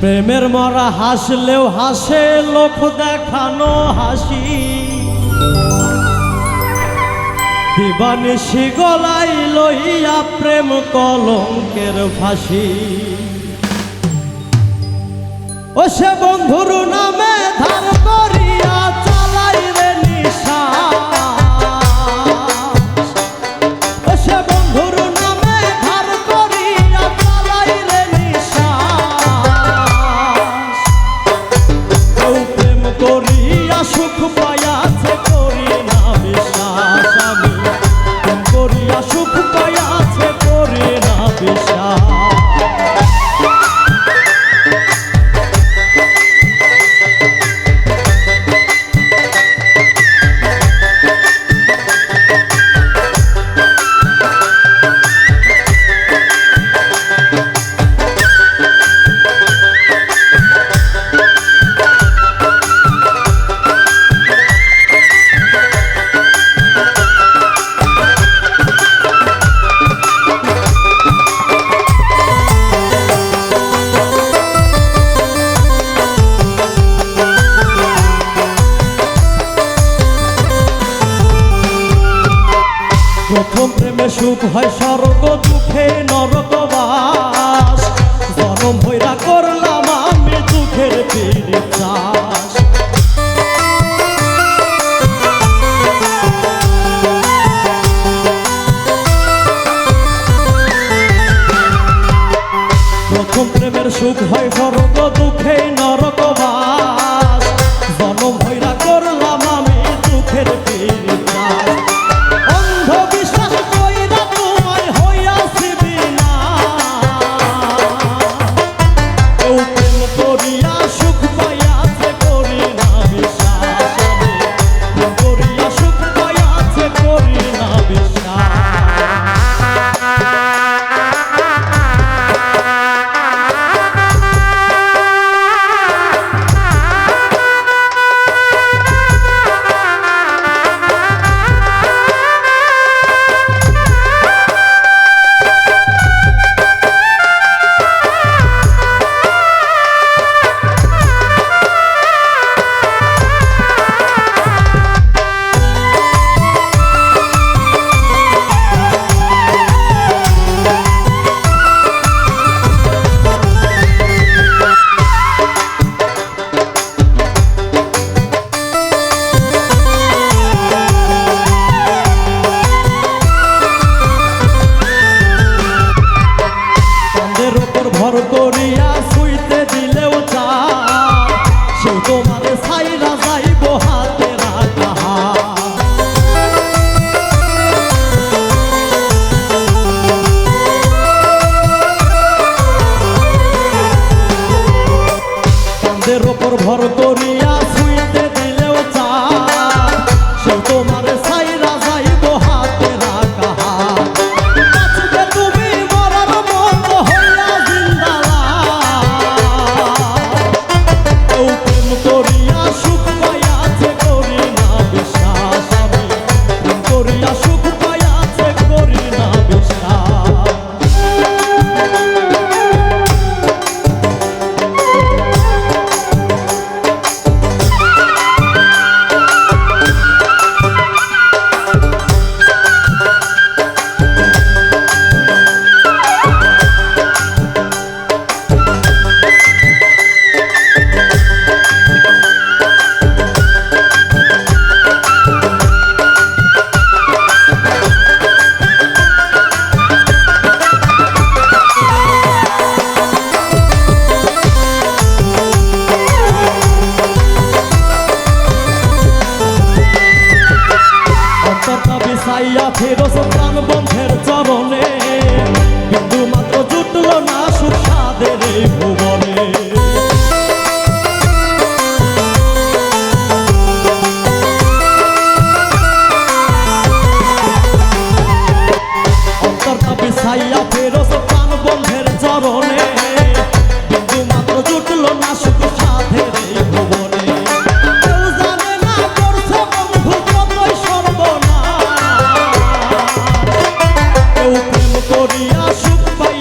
প্রেমের মরা হাসলেও হাসে লোক দেখানো হাসি। দিবানে সে গলাই লইয়া প্রেম কলঙ্কের ফাঁসি। ও সে বন্ধুর নামে ধার করিয়া সুখ পায়া পাইয়াছে করিয়া করিয়া জোর করিয়া শুইতে দিলেও চা। সেও তোমার সাইরা যাইব হাতে রাখা। ওপর ভর রসপ্রাণ বন্ধের চরণে। বিন্দু মাত্র জুটল না Rupai